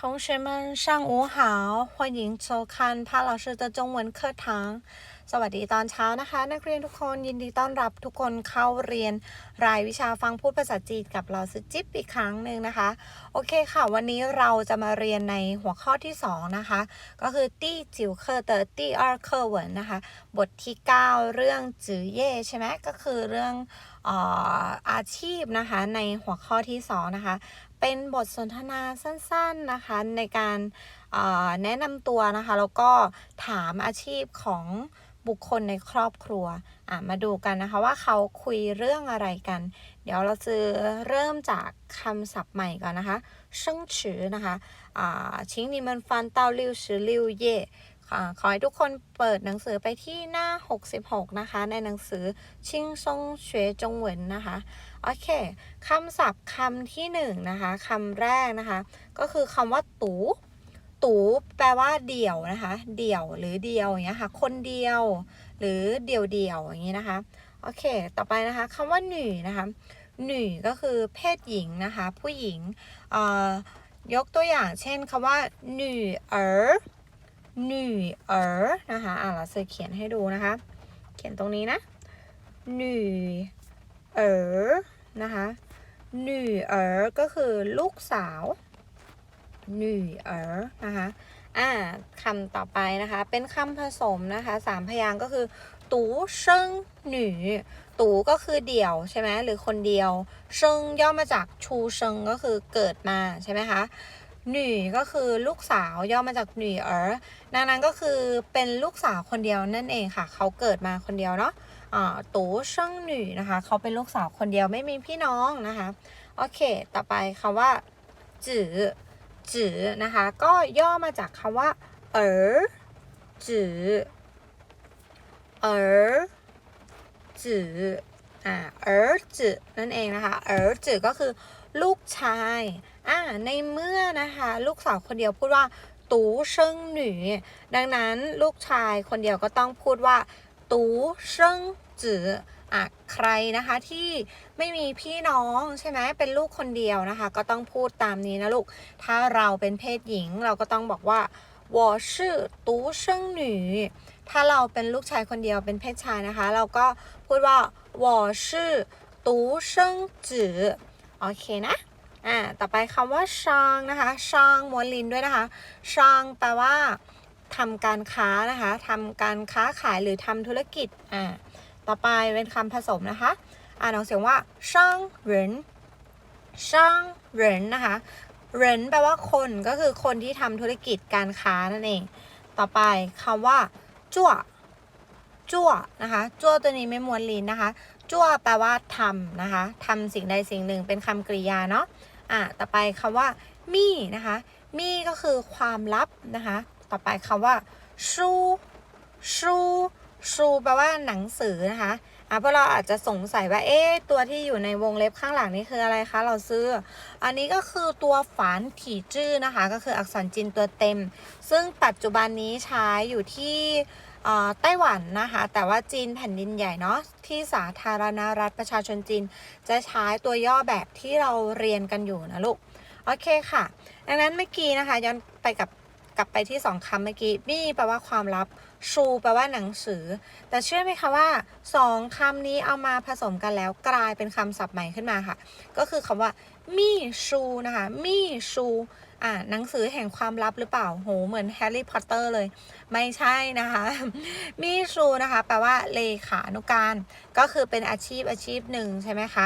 同学们，上午好，欢迎收看潘老师的中文课堂。สวัสดีตอนเช้านะคะ นักเรียนทุกคนยินดีต้อนรับทุกคนเข้าเรียนรายวิชาฟังพูดภาษาจีนกับเราสุจิ๊บอีกครั้งหนึ่งนะคะ โอเคค่ะ วันนี้เราจะมาเรียนในหัวข้อที่ 2 นะคะ ก็คือตี้จิ๋วเคอร์เตอร์ตี้อาร์เคอร์เวินนะคะ บทที่ 9 เรื่องจือเย่ใช่ไหมก็คือเรื่องเอ่ออาชีพนะคะ ในหัวข้อที่ 2 นะคะ เป็นบทสนทนาสั้นๆนะคะในการเอ่อแนะนำตัวนะคะ แล้วก็ถามอาชีพของบุคคลในครอบครัวอ่ะมาดูกันนะคะว่าเขาคุยเรื่องอะไรกัน เดี๋ยวเราจะเริ่มจากคำศัพท์ใหม่ก่อนนะคะเชิงฉือนะคะอ่า请你们翻到六十六页อ่า ขอให้ทุกคนเปิดหนังสือไปที่หน้า 66 นะคะ ในหนังสือชิงซงเฉวจงเหวินนะคะ โอเคคำศัพท์คำที่หนึ่งนะคะคำแรกนะคะ ก็คือคำว่าตูตูแปลว่าเดี่ยวนะคะ เดี่ยวหรือเดียวอย่างเงี้ยค่ะ คนเดียว หรือเดี่ยวเดียวอย่างงี้นะคะ โอเค ต่อไปนะคะคำว่าหนุ่ยนะคะหนุ่ยก็คือเพศหญิงนะคะ ผู้หญิงเอ่ยกตัวอย่างเช่นคำว่าหนุ่ยเอ๋อ หนุ่ยเอ๋อนะคะอะเราจะเขียนให้ดูนะคะ เขียนตรงนี้นะหนุ่ยเอ๋อนะคะหนุ่ยเอ๋อก็คือลูกสาวหนุ่ยเอ๋อนะคะอ่าคำต่อไปนะคะ เป็นคำผสมนะคะสามพยางก็คือ ตูเซิงหนุ่ยตูก็คือเดี่ยวใช่ไหมหรือคนเดียวเซิงย่อมาจากชูเซิงก็คือเกิดมาใช่ไหมคะ หนุ่ยก็คือลูกสาวย่อมาจากหนุ่ยเอ๋อดังนั้นก็คือเป็นลูกสาวคนเดียวนั่นเองค่ะ เขาเกิดมาคนเดียวเนาะอ่าตูเชิงหนุ่ยนะคะ เขาเป็นลูกสาวคนเดียวไม่มีพี่น้องนะคะ โอเค ต่อไปคำว่าจือจือนะคะ ก็ย่อมาจากคำว่า เอ๋อจือเอ๋อจืออ่าเอ๋อจือนั่นเองนะคะ เอ๋อจือก็คือลูกชาย อ่าในเมื่อนะคะ ลูกสาวคนเดียวพูดว่า ตูเชิงหนุ่ยดังนั้นลูกชายคนเดียวก็ต้องพูดว่า ตูเชิงจืออ่ะใครนะคะที่ไม่มีพี่น้องใช่ไหมเป็นลูกคนเดียวนะคะ ก็ต้องพูดตามนี้นะลูก ถ้าเราเป็นเพศหญิงเราก็ต้องบอกว่า我是独生女ถ้าเราเป็นลูกชายคนเดียวเป็นเพศชายนะคะ เราก็พูดว่า我是独生子โอเคนะ อ่าต่อไปคำว่าชางนะคะชางม้วนลินด้วยนะคะชางแปลว่าทำการค้านะคะทำการค้าขายหรือทำธุรกิจอ่าต่อไปเป็นคำผสมนะคะอ่านออกเสียงว่าช่างเหรินช่างเหรินนะคะเหรินแปลว่าคนก็คือคนที่ทำธุรกิจการค้านั่นเอง ต่อไปคำว่าจั่วจั่วนะคะจั่วตัวนี้ไม่มวนลินนะคะจั่วแปลว่าทำนะคะทำสิ่งใดสิ่งหนึ่งเป็นคำกริยาเนาะ อะต่อไปคำว่ามี่นะคะมี่ก็คือความลับนะคะ ต่อไปคำว่าชูชูชูแปลว่าหนังสือนะคะอะพวกเราอาจจะสงสัยว่าเอ๊ะตัวที่อยู่ในวงเล็บข้างหลังนี่คืออะไรคะ เราซื้อ อันนี้ก็คือตัวฝานถี่จื้อนะคะ ก็คืออักษรจีนตัวเต็ม ซึ่งปัจจุบันนี้ใช้อยู่ที่ ไต้หวันนะคะ แต่ว่าจีนแผ่นดินใหญ่เนาะที่สาธารณรัฐประชาชนจีน จะใช้ตัวย่อแบบที่เราเรียนกันอยู่นะลูก โอเคค่ะ ดังนั้นเมื่อกี้นะคะย้อนไปกับกลับไปที่สองคำเมื่อกี้มี่แปลว่าความลับชูแปลว่าหนังสือ แต่เชื่อไหมคะว่าสองคำนี้เอามาผสมกันแล้วกลายเป็นคำศัพท์ใหม่ขึ้นมาค่ะ ก็คือคำว่ามี่ชูนะคะมี่ชูอ่าหนังสือแห่งความลับหรือเปล่าโหเหมือนแฮร์รี่พอตเตอร์เลย ไม่ใช่นะคะมี่ชูนะคะแปลว่าเลขานุการ ก็คือเป็นอาชีพอาชีพหนึ่งใช่ไหมคะ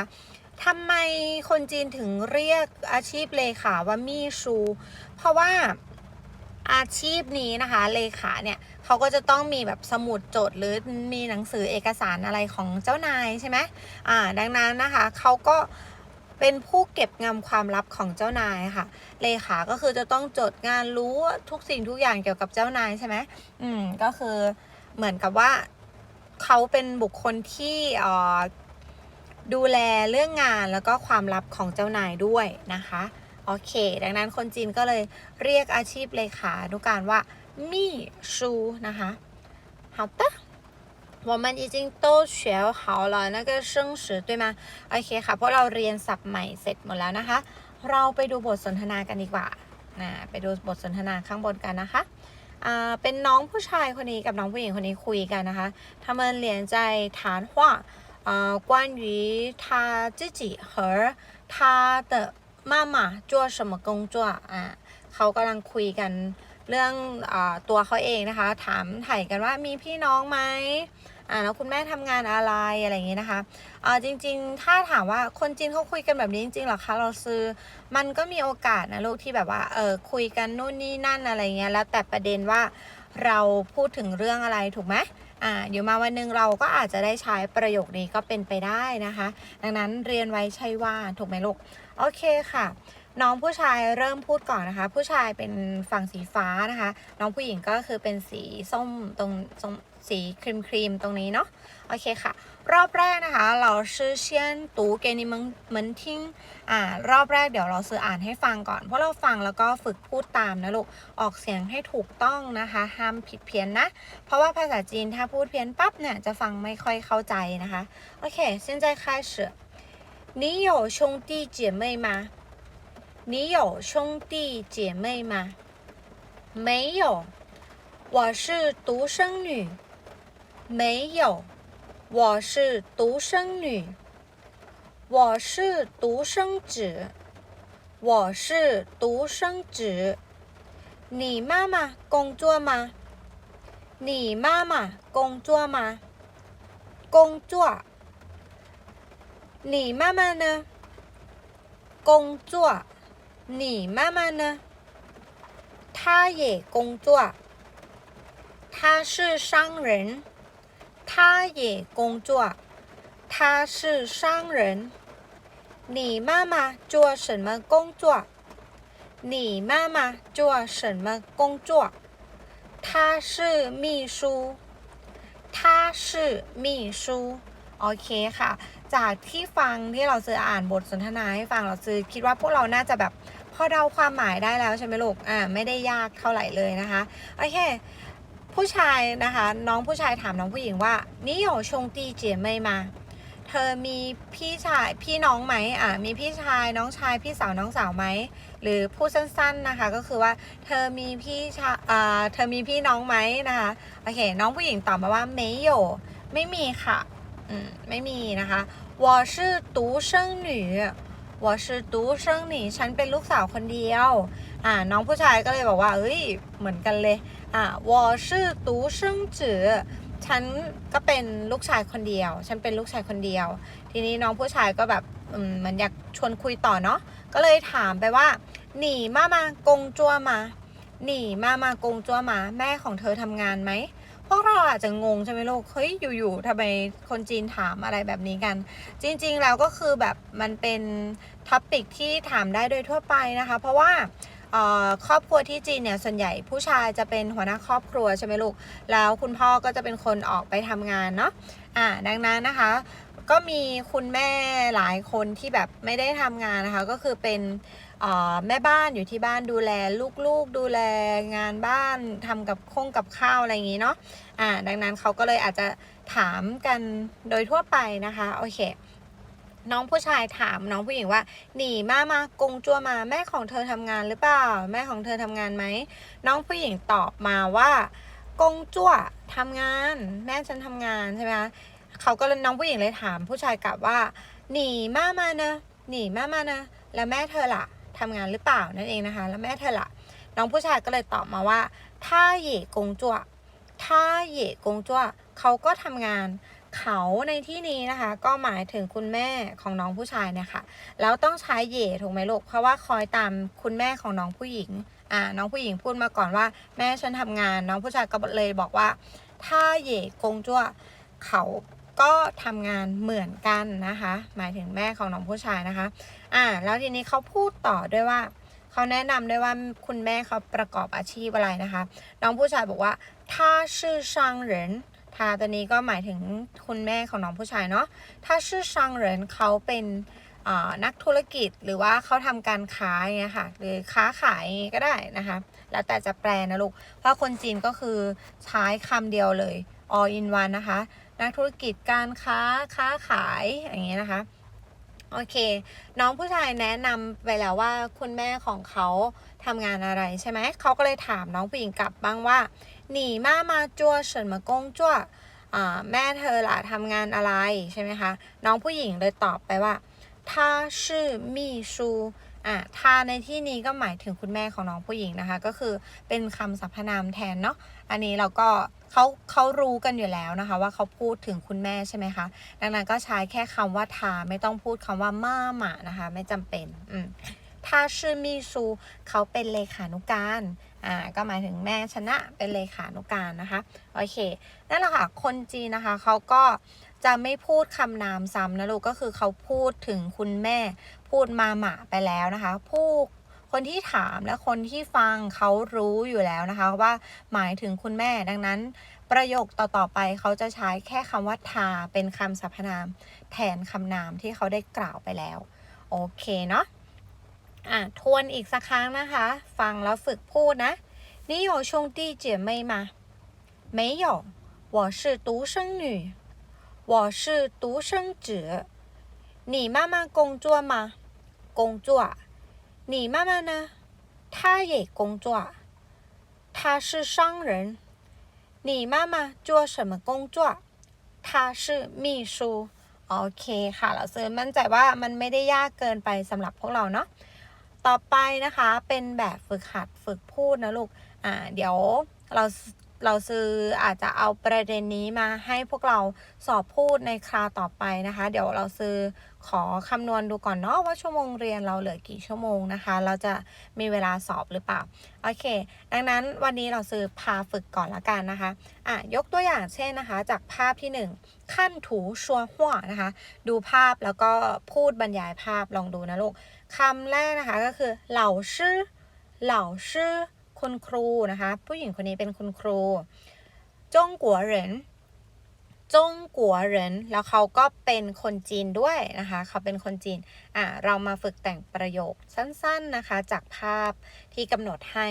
ทำไมคนจีนถึงเรียกอาชีพเลขาว่ามี่ชู เพราะว่าอาชีพนี้นะคะเลขาเนี่ยเขาก็จะต้องมีแบบสมุดจดหรือมีหนังสือเอกสารอะไรของเจ้านายใช่ไหมอ่าดังนั้นนะคะเขาก็ เป็นผู้เก็บงำความลับของเจ้านายค่ะ เลขาก็คือจะต้องจดงานรู้ทุกสิ่งทุกอย่างเกี่ยวกับเจ้านายใช่ไหมอืมก็คือเหมือนกับว่าเขาเป็นบุคคลที่อ่อดูแลเรื่องงานแล้วก็ความลับของเจ้านายด้วยนะคะโอเค ดังนั้นคนจีนก็เลยเรียกอาชีพเลขานุการว่า มี่ชูนะคะ好的我们已经都学好了那个生词对吗โอเคค่ะเพราะเราเรียนศัพท์ใหม่เสร็จหมดแล้วนะคะ เราไปดูบทสนทนากันดีกว่า นะไปดูบทสนทนาข้างบนกันนะคะอ่าเป็นน้องผู้ชายคนนี้กับน้องผู้หญิงคนนี้คุยกันนะคะ他们连在谈话呃关于他自己和他的妈妈做什么工作อ่าเขากำลังคุยกัน เรื่องอตัวเขาเองนะคะ ถามถ่ายกันว่ามีพี่น้องไหมอ่าแล้วคุณแม่ทำงานอะไรอะไรอย่างงี้นะคะอ่าจริงๆ ถ้าถามว่าคนจีนเขาคุยกันแบบนี้จริงๆหรอคะเราซื้อ มันก็มีโอกาสนะลูกที่แบบว่าเออคุยกันนู่นนี่นั่นอะไรเงี้ยแล้วแต่ประเด็นว่าเราพูดถึงเรื่องอะไรถูกไหมอ่าอยู่มาวันหนึงเราก็อาจจะได้ใช้ประโยคนี้ก็เป็นไปได้นะคะ ดังนั้นเรียนไว้ใช่ว่าถูกไหมลูกโอเคค่ะ น้องผู้ชายเริ่มพูดก่อนนะคะ ผู้ชายเป็นฝั่งสีฟ้านะคะ น้องผู้หญิงก็คือเป็นสีส้มตรงตรงสีครีมครีมๆตรงนี้เนาะโอเคค่ะ รอบแรกนะคะเราชื่อเชียนตูเกนิมึงเหมือนทิ้งอ่ารอบแรกเดี๋ยวเราซื้ออ่านให้ฟังก่อน เพราะเราฟังแล้วก็ฝึกพูดตามนะลูก ออกเสียงให้ถูกต้องนะคะ ห้ามผิดเพี้ยนนะ เพราะว่าภาษาจีนถ้าพูดเพี้ยนปั๊บเนี่ยจะฟังไม่ค่อยเข้าใจนะคะ โอเค现在开始你有兄弟姐妹吗 你有兄弟姐妹吗没有我是独生女没有我是独生女，我是独生子，我是独生子。你妈妈工作吗？你妈妈工作吗？工作。你妈妈呢？工作。你妈妈呢？她也工作。她是商人。他也工作，他是商人。你妈妈做什么工作？你妈妈做什么工作？她是秘书。她是秘书。โอเคค่ะ จากที่ฟังที่เราซื้ออ่านบทสนทนาให้ฟังเราซื้อคิดว่าพวกเราน่าจะแบบ พอเดาความหมายได้แล้วใช่ไหมลูก อ่า ไม่ได้ยากเท่าไหร่เลยนะคะ โอเค ผู้ชายนะคะ น้องผู้ชายถามน้องผู้หญิงว่านี่有兄弟姐妹吗เธอมีพี่ชายพี่น้องไหมอ่ามีพี่ชายน้องชายพี่สาวน้องสาวไหมหรือพูดสั้นๆนะคะ ก็คือว่าเธอมีพี่ชายอ่าเธอมีพี่น้องไหมนะคะโอเค น้องผู้หญิงตอบมาว่า没有ไม่มีค่ะอืมไม่มีนะคะ我是独生女 我是独生女ฉันเป็นลูกสาวคนเดียวอ่าน้องผู้ชายก็เลยบอกว่าเอ้ยเหมือนกันเลย อ่า我是独生子ฉันก็เป็นลูกชายคนเดียว ฉันเป็นลูกชายคนเดียว ทีนี้น้องผู้ชายก็แบบอืมเหมันอยากชวนคุยต่อเนาะ ก็เลยถามไปว่าหนีมามากงจัวมาหนีมามากงจัวมา แม่ของเธอทำงานไหม พวกเราอาจจะงงใช่ไหมลูก เฮ้ย อยู่ๆทำไมคนจีนถามอะไรแบบนี้กัน จริงๆ แล้วก็คือแบบมันเป็นท็อปิกที่ถามได้โดยทั่วไปนะคะ เพราะว่าครอบครัวที่จีนเนี่ยส่วนใหญ่ผู้ชายจะเป็นหัวหน้าครอบครัวใช่ไหมลูก แล้วคุณพ่อก็จะเป็นคนออกไปทำงานเนาะอ่าดังนั้นนะคะ ก็มีคุณแม่หลายคนที่แบบไม่ได้ทำงานนะคะ ก็คือเป็น แม่บ้านอยู่ที่บ้านดูแลลูกๆ ดูแลงานบ้านทำกับคงกับข้าวอะไรอย่างนี้เนาะอ่าดังนั้นเขาก็เลยอาจจะถามกันโดยทั่วไปนะคะโอเคน้องผู้ชายถามน้องผู้หญิงว่า หนีมามากงจัวมาแม่ของเธอทำงานหรือเปล่า แม่ของเธอทำงานไหมน้องผู้หญิงตอบมาว่ากงจั่วทำงาน แม่ฉันทำงานใช่ไหมคะเขาก็เลยน้องผู้หญิงเลยถาม ผู้ชายกลับว่า หนีมามาเนะหนีมามาเนะแล้วแม่เธอล่ะ ทำงานหรือเปล่านั่นเองนะคะ แล้วแม่เธอละน้องผู้ชายก็เลยตอบมาว่าถ้าเหย่กงจั่วถ้าเหย่กงจั่วเขาก็ทำงานเขาในที่นี้นะคะ ก็หมายถึงคุณแม่ของน้องผู้ชายเนี่ยค่ะแล้วต้องใช้เหย่ถูกไหมลูกเพราะว่าคอยตามคุณแม่ของน้องผู้หญิงอ่าน้องผู้หญิงพูดมาก่อนว่า แม่ฉันทำงาน น้องผู้ชายก็เลยบอกว่า ถ้าเหย่กงจั่วเขา ก็ทำงานเหมือนกันนะคะ หมายถึงแม่ของน้องผู้ชายนะคะ อ่า แล้วทีนี้เขาพูดต่อด้วยว่าเขาแนะนำด้วยว่าคุณแม่เขาประกอบอาชีพอะไรนะคะ น้องผู้ชายบอกว่าถ้าชื่อช่างเหรินทาตัวนี้ก็หมายถึงคุณแม่ของน้องผู้ชายเนาะถ้าชื่อช่างเหรินเขาเป็นนักธุรกิจหรือว่าเขาทำการค้าเงี้ยค่ะหรือค้าขายก็ได้นะคะ แล้วแต่จะแปลนะลูก เพราะคนจีนก็คือใช้คำเดียวเลย all in one นะคะ นักธุรกิจการค้าค้าขายอย่างเงี้ยนะคะโอเค น้องผู้ชายแนะนำไปแล้วว่าคุณแม่ของเขาทำงานอะไรใช่ไหมเขาก็เลยถามน้องผู้หญิงกลับบ้างว่าหนีมามาจ้วเฉินมากงจ้วแม่เธอละทำงานอะไรใช่ไหมคะน้องผู้หญิงเลยตอบไปว่าท่าชื่อมีชูอะท่าในที่นี้ก็หมายถึงคุณแม่ของน้องผู้หญิงนะคะ ก็คือเป็นคำสรรพนามแทนเนาะ อันนี้เราก็เขาเขารู้กันอยู่แล้วนะคะ ว่าเขาพูดถึงคุณแม่ใช่ไหมคะดังนั้นก็ใช้แค่คำว่าทาไม่ต้องพูดคำว่าม่าหมานะคะ ไม่จำเป็นอืมถ้าชื่อมีซูเขาเป็นเลขานุการอ่าก็หมายถึงแม่ชนะเป็นเลขานุการนะคะโอเคนั่นแหละค่ะคนจีนนะคะเขาก็จะไม่พูดคำนามซ้ำนะลูกก็คือเขาพูดถึงคุณแม่ พูดมาหมาไปแล้วนะคะผู้ คนที่ถามและคนที่ฟังเขารู้อยู่แล้วนะคะว่าหมายถึงคุณแม่ดังนั้น ประโยคต่อ ๆ ไปเขาจะใช้แค่คำว่าทาเป็นคำสรรพนาม แทนคำนามที่เขาได้กล่าวไปแล้ว โอเคเนาะอ่ะทวนอีกสักครั้งนะคะ ฟังแล้วฝึกพูดนะ你有兄弟姐妹吗没有我是独生女我是独生子你妈妈工作吗工作 你妈妈呢她也工作她是商人你妈妈做什么工作她是秘书โอเคค่ะ เราซื้อมั่นใจว่ามันไม่ได้ยากเกินไปสำหรับพวกเราเนาะ ต่อไปนะคะเป็นแบบฝึกหัดฝึกพูดนะลูก อ่า เดี๋ยวเรา เราซื้ออาจจะเอาประเด็นนี้มาให้พวกเราสอบพูดในคราวต่อไปนะคะ เดี๋ยวเราซื้อขอคำนวณดูก่อนเนาะว่าชั่วโมงเรียนเราเหลือกี่ชั่วโมงนะคะ เราจะมีเวลาสอบหรือเปล่า โอเค ดังนั้นวันนี้เราซื้อพาฝึกก่อนละกันนะคะอะยกตัวอย่างเช่นนะคะ จากภาพที่หนึ่งขั้นถูชัวหัวนะคะ ดูภาพแล้วก็พูดบรรยายภาพลองดูนะลูกคำแรกนะคะก็คือเหล่าชื่อเหล่าชื่อ คุณครูนะคะ ผู้หญิงคนนี้เป็นคุณครูจงกัวเหรินจงกัวเหรินแล้วเขาก็เป็นคนจีนด้วยนะคะ เขาเป็นคนจีน อ่ะ เรามาฝึกแต่งประโยคสั้นๆนะคะ จากภาพที่กำหนดให้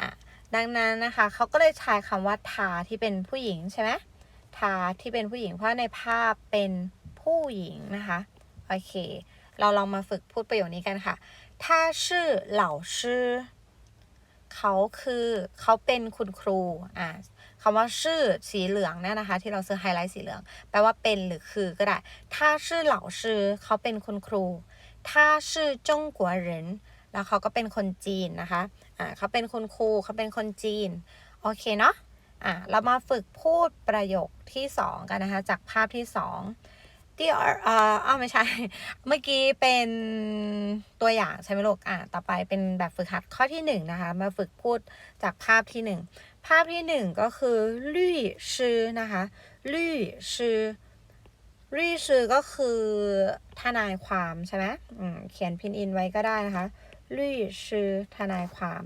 อ่ะ ดังนั้นนะคะเขาก็เลยใช้คำว่าทาที่เป็นผู้หญิงใช่ไหมทาที่เป็นผู้หญิงเพราะในภาพเป็นผู้หญิงนะคะ โอเค เราลองมาฝึกพูดประโยคนี้กันค่ะ他是老师 เขาคือเขาเป็นคุณครูอ่าคำว่าชื่อสีเหลืองเนี่ยนะคะ ที่เราซื้อไฮไลท์สีเหลือง แปลว่าเป็นหรือคือก็ได้ ถ้าชื่อเหล่าชื่อเขาเป็นคุณครู ถ้าชื่อจงกัวเหรินแล้วเขาก็เป็นคนจีนนะคะอ่าเขาเป็นคุณครูเขาเป็นคนจีน โอเคเนาะอ่าเรามาฝึกพูดประโยคที่ 2 กันนะคะ จากภาพที่ 2 ที่เอ่ออ้าวไม่ใช่ เมื่อกี้เป็นตัวอย่างใช่ไหมลูกอ่าต่อไปเป็นแบบฝึกหัดข้อที่หนึ่งนะคะ มาฝึกพูดจากภาพที่หนึ่งภาพที่หนึ่งก็คือลี่ชื่อนะคะลี่ชื่อลี่ชื่อก็คือทนายความใช่ไหมอืมเขียนพินอินไว้ก็ได้นะคะลี่ชื่อทนายความ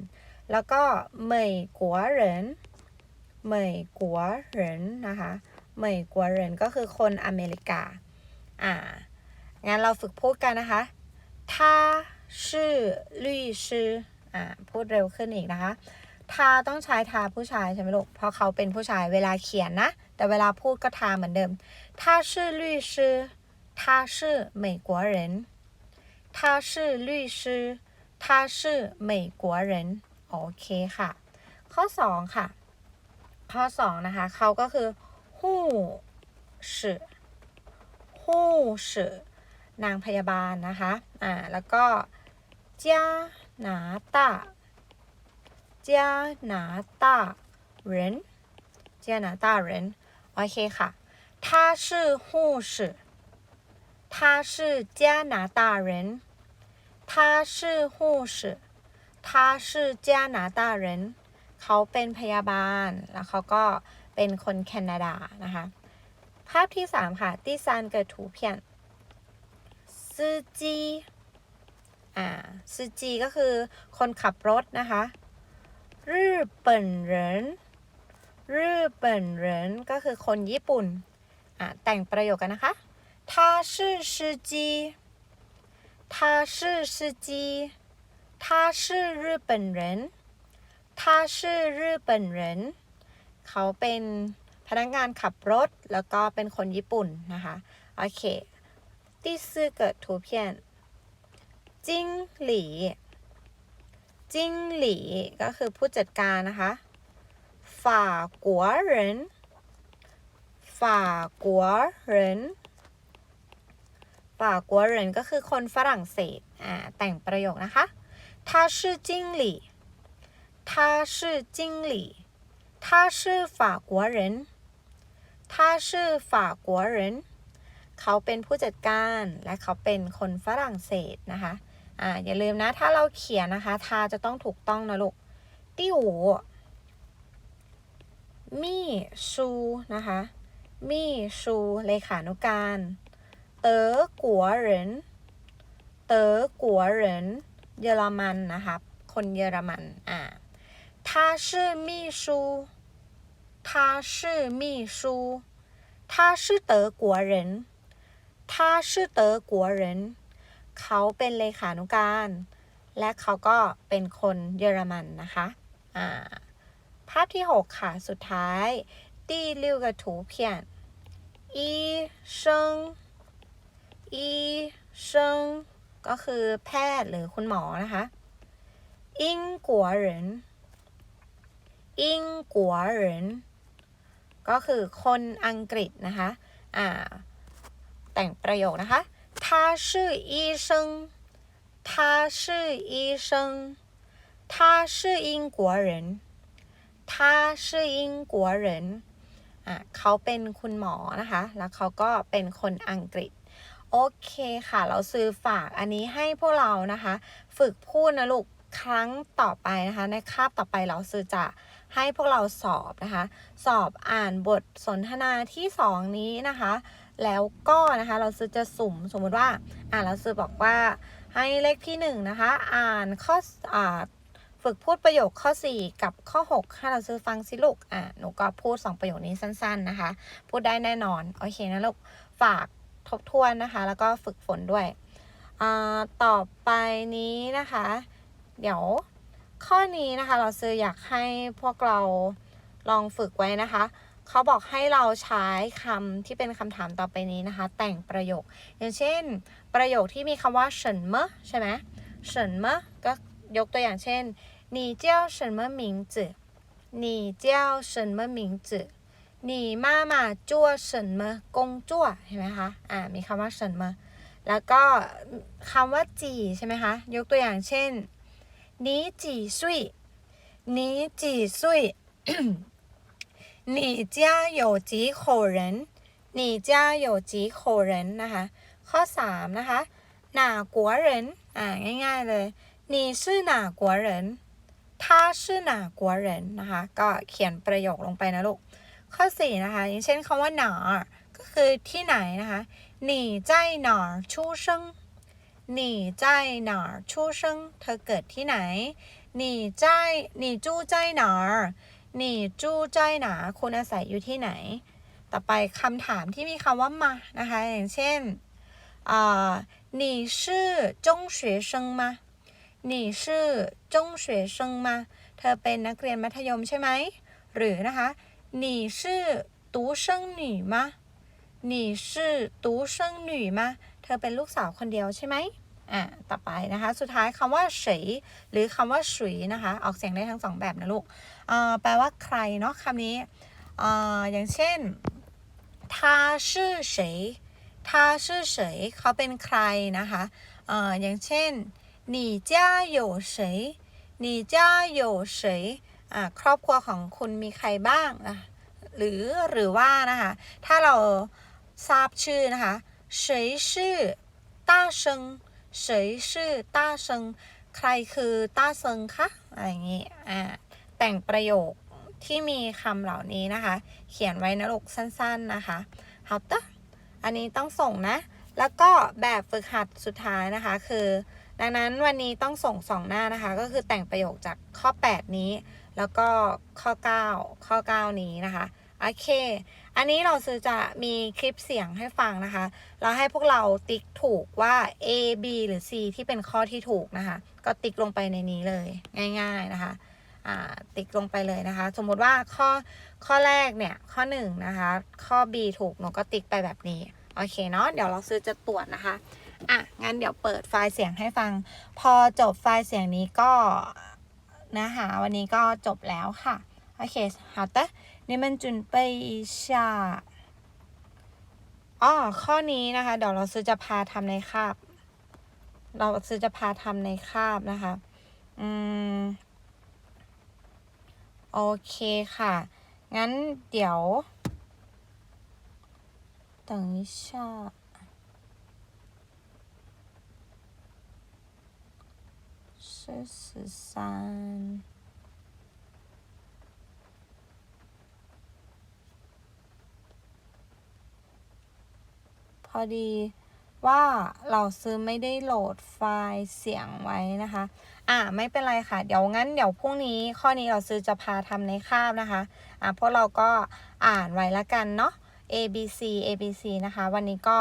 แล้วก็เหมยกัวเหรินเหมยกัวเหรินนะคะเหมยกัวเหรินก็คือคนอเมริกา อ่า งั้นเราฝึกพูดกันนะคะ他是律师อ่า พูดเร็วขึ้นอีกนะคะทาต้องใช้ทาผู้ชายใช่ไหมลูก เพราะเขาเป็นผู้ชายเวลาเขียนนะ แต่เวลาพูดก็ทาเหมือนเดิม他是律师他是美国人他是律师他是美国人โอเคค่ะ ข้อสองค่ะ ข้อสองนะคะ เขาก็คือหู้ชื่อ หู้ชื่อนางพยาบาลนะคะ อ่า แล้วก็จ้าหนาตาจ้าหนาตาเหรินจ้าหนาตาเหรินโอเคค่ะ他是护士他是加拿大人他是护士他是加拿大人เขาเป็นพยาบาล แล้วเขาก็เป็นคนแคนาดานะคะ ภาพที่สามค่ะที่ซานเกิดถูเพียนซืจีอ่าซืจีก็คือคนขับรถนะคะรื่อเปิ่นเหรินรื่อเปิ่นเหรินก็คือคนญี่ปุ่น อ่าแต่งประโยคกันนะคะ他是司机他是司机他是日本人他是日本人เขาเป็นพ นักงานขับรถแล้วก็เป็นคนญี่ปุ่นนะคะ โอเค 第四个图片经理经理ก็คือผู้จัดการนะคะ法国人法国人法国人ก็คือคนฝรั่งเศสอ่าแต่งประโยคนะคะ他是经理他是经理他是法国人 他是法国人เขาเป็นผู้จัดการและเขาเป็นคนฝรั่งเศสนะคะอ่าอย่าลืมนะ ถ้าเราเขียนนะคะ ทาจะต้องถูกต้องนะลูกตี้หูมี่ชูนะคะมี่ชูเลขานุการ เต๋อกัวเหรินเต๋อกัวเหรินเยอรมันนะคะคนเยอรมันอ่า他是秘书 他是秘书他是德国人他是德国人เขาเป็นเลขานุการ และเขาก็เป็นคนเยอรมันนะคะอ่าภาพที่ 6 ค่ะ สุดท้าย第六个图片医生อีเซิงก็คือแพทย์หรือคุณหมอนะคะอิงกัวเหรินอิงกัวเหริน ก็คือคนอังกฤษนะคะอ่าแต่งประโยคนะคะ他是医生他是医生他是英国人他是英国人อ่ะเขาเป็นคุณหมอนะคะ แล้วเขาก็เป็นคนอังกฤษ โอเคค่ะ เราซื้อฝากอันนี้ให้พวกเรานะคะ ฝึกพูดนะลูกครั้งต่อไปนะคะ ในคาบต่อไปเราซื้อจะ ให้พวกเราสอบนะคะ สอบอ่านบทสนทนาที่สองนี้นะคะ แล้วก็นะคะเราซื้อจะสุ่มสมมุติว่าอ่านเราซื้อบอกว่าให้เลขที่หนึ่งนะคะ อ่านข้ออ่าฝึกพูดประโยคข้อ 4 กับข้อ 6 ให้เราซื้อฟังสิลูกอะหนูก็พูด 2 ประโยคนี้สั้น ๆนะคะ พูดได้แน่นอน โอเคนะลูกฝากทบทวนนะคะ แล้วก็ฝึกฝนด้วย ต่อไปนี้นะคะ เดี๋ยว ข้อนี้นะคะ เราซื้ออยากให้พวกเราลองฝึกไว้นะคะ เขาบอกให้เราใช้คำที่เป็นคำถามต่อไปนี้นะคะ แต่งประโยค อย่างเช่น ประโยคที่มีคำว่าเฉินเมใช่ไหมเฉินเมก็ยกตัวอย่างเช่น你叫什么名字你叫什么名字你妈妈做什么工作เห็นไหมคะ อ่า มีคำว่า什么แล้วก็คำว่าจีใช่ไหมคะ ยกตัวอย่างเช่น 你几岁你几岁你家有几口人你家有几口人นะคะ ข้อสามนะคะ哪国人อ่า ง่ายๆเลย你是哪国人他是哪国人นะคะ ก็เขียนประโยคลงไปนะลูกข้อ4นะคะ อย่างเช่นคำว่าหนาก็คือที่ไหนนะคะ你在 你在哪儿出生เธอเกิดที่ไหน你在你住在哪儿你住在哪儿คุณอาศัยอยู่ที่ไหน ต่อไปคำถามที่มีคำว่ามานะคะอย่างเช่นอ่า你是中学生吗你是中学生吗เธอเป็นนักเรียนมัธยมใช่ไหมหรือนะคะ你是独生女吗你是独生女吗 ธอเป็นลูกสาวคนเดียวใช่ไหมอ่าต่อไปนะคะ สุดท้ายคำว่าเฉยหรือคำว่าฉุยนะคะ ออกเสียงได้ทั้งสองแบบนะลูกอ่าแปลว่าใครเนาะคำนี้อ่าอย่างเช่น他是谁他是谁เขาเป็นใครนะคะอ่าอย่างเช่น你家有谁你家有谁ครอบครัวของคุณมีใครบ้างนะหรือหรือว่านะคะ ถ้าเราทราบชื่อนะคะ 谁是大生谁是大生ใครคือต้าเซิงคะอะไรอย่างนี้อ่าแต่งประโยคที่มีคำเหล่านี้นะคะ เขียนไว้ในลูกสั้นๆนะคะ好的อันนี้ต้องส่งนะ แล้วก็แบบฝึกหัดสุดท้ายนะคะ คือ ดังนั้นวันนี้ต้องส่งสองหน้านะคะ ก็คือแต่งประโยคจากข้อ 8 นี้แล้วก็ข้อ 9 ข้อ 9 นี้นะคะ โอเค อันนี้เราซื้อจะมีคลิปเสียงให้ฟังนะคะเราให้พวกเราติ๊กถูกว่า A B หรือ C ที่เป็นข้อที่ถูกนะคะ ก็ติ๊กลงไปในนี้เลยง่าย ๆนะคะ อ่า ติ๊กลงไปเลยนะคะ สมมติว่าข้อข้อแรกเนี่ย ข้อ1นะคะ ข้อ B ถูกหนูก็ติ๊กไปแบบนี้ โอเคเนาะ เดี๋ยวเราซื้อจะตรวจนะคะ อะ งั้นเดี๋ยวเปิดไฟล์เสียงให้ฟัง พอจบไฟล์เสียงนี้ก็เนื้อหาวันนี้ก็จบแล้วค่ะ โอเค好的你们准备一下อ๋อข้อนี้นะคะ เดี๋ยวเราซื้อจะพาทำในคาบ เราซื้อจะพาทำในคาบนะคะ อืม โอเคค่ะ งั้นเดี๋ยว等一下是十三。 อดีว่าเราซื้อไม่ได้โหลดไฟล์เสียงไว้นะคะ อ่าไม่เป็นไรค่ะ เดี๋ยวงั้นเดี๋ยวพรุ่งนี้ข้อนี้เราซื้อจะพาทำในคาบนะคะ อ่าพวกเราก็อ่านไว้ละกันเนาะ A B C A B C นะคะ วันนี้ก็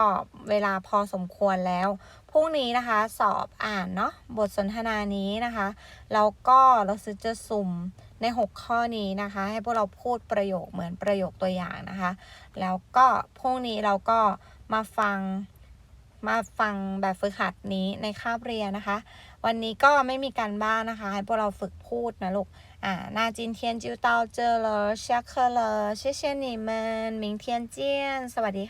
เวลาพอสมควรแล้วพรุ่งนี้นะคะสอบอ่านเนาะบทสนทนานี้นะคะแล้วก็เราซื้อจะสุ่มใน 6 ข้อนี้นะคะ ให้พวกเราพูดประโยคเหมือนประโยคตัวอย่างนะคะ แล้วก็พรุ่งนี้เราก็ มาฟังมาฟังแบบฝึกหัดนี้ในคาบเรียนนะคะ วันนี้ก็ไม่มีการบ้านนะคะ ให้พวกเราฝึกพูดนะลูกอ่าน่าจินเทียนจิวเตาเจอเลยเชคเคอร์เลยเชเชนิมันมิงเทียนเจียน สวัสดี